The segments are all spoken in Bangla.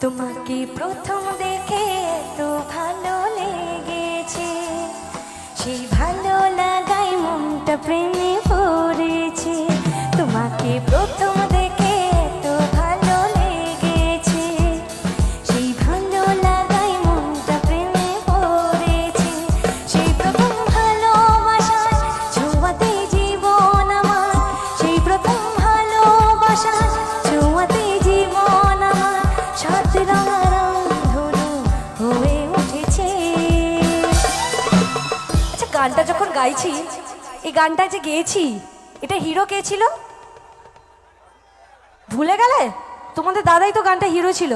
তোমাকে প্রথম দেখে এত ভালো গাইছি এই গানটা যে গেয়েছি এটা হিরো কে ছিল? ভুলে গেলে? তোমাদের দাদাই তো গানটা হিরো ছিল।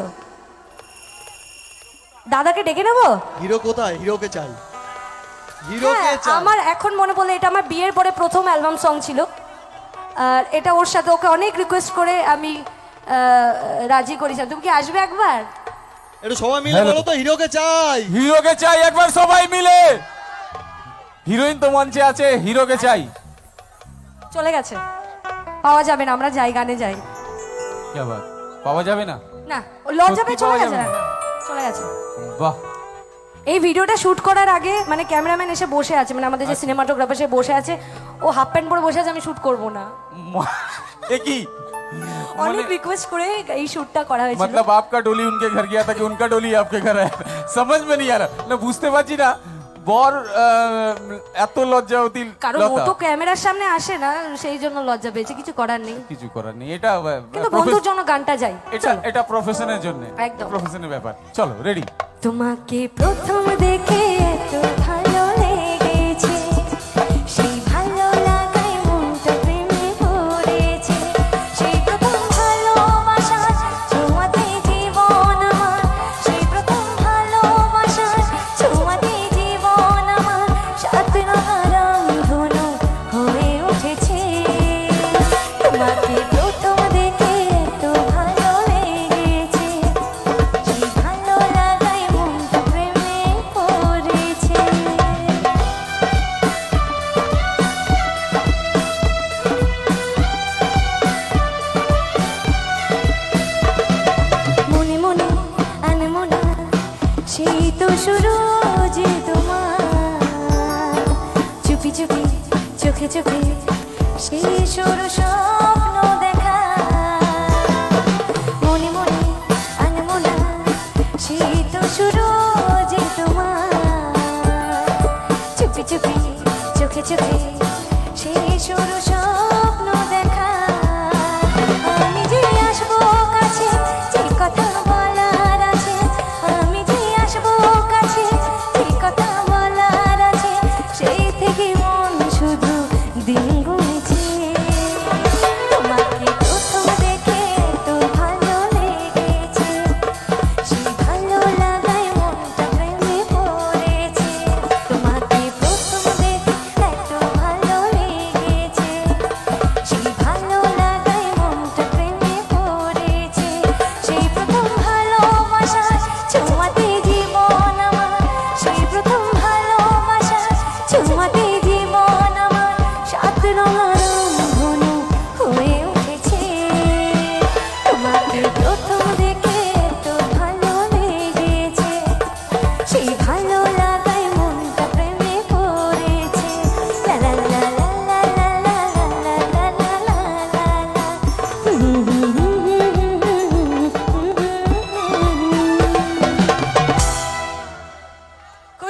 দাদাকে ডেকে নেব? হিরো কোথায়? হিরোকে চাই। হ্যাঁ, চাই। আমার এখন মনে পড়ল এটা আমার বিয়ের পরে প্রথম অ্যালবাম সং ছিল। আর এটা ওর সাথে ওকে অনেক রিকোয়েস্ট করে আমি আহ, রাজি করেছিলাম। তুমি কি আসবে একবার? একটু সবাই মিলে বলো তো হিরোকে চাই। হিরোকে চাই একবার সবাই মিলে। হিরোইন তো মঞ্চে আছে হিরোকে চাই চলে গেছে পাওয়া যাবে না আমরা যাই গানে যাই কি আবার পাওয়া যাবে না না ও লজ্জা পেয়ে সত্যি চলে পাওয়া গেছে যাবে না চলে গেছে বাহ এই ভিডিওটা শুট করার আগে মানে ক্যামেরাম্যান এসে বসে আছে মানে আমাদের যে আচ্ছা। সিনেমাটোগ্রাফার সে বসে আছে ও হাফ প্যান্ট পরে বসে আছে আমি শুট করব না ম- এ কি অনেক রিকোয়েস্ট করে এই শুটটা করা হয়েছিল मतलब आपका डोली उनके घर गया था कि उनका डोली आपके घर आया समझ में नहीं आ रहा না বুঝতে পারছি না বর এত লজ্জাবতী কারণ ও তো ক্যামেরার সামনে আসে না সেই জন্য লজ্জা পেয়েছে কিছু করার নেই। কিছু করার নেই এটা কিন্তু বন্ধুর জন্য গানটা যাই এটা এটা প্রফেশনের জন্য একদম। প্রফেশনের ব্যাপার। চলো রেডি তোমাকে প্রথম দেখে যে চুপি চুপি চোখে চোখে সেই শুরু স্বপ্ন দেখা। যে চুপি চুপি চোখে চোখে de.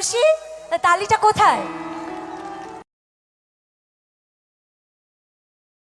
খুশি তালিটা কোথায়?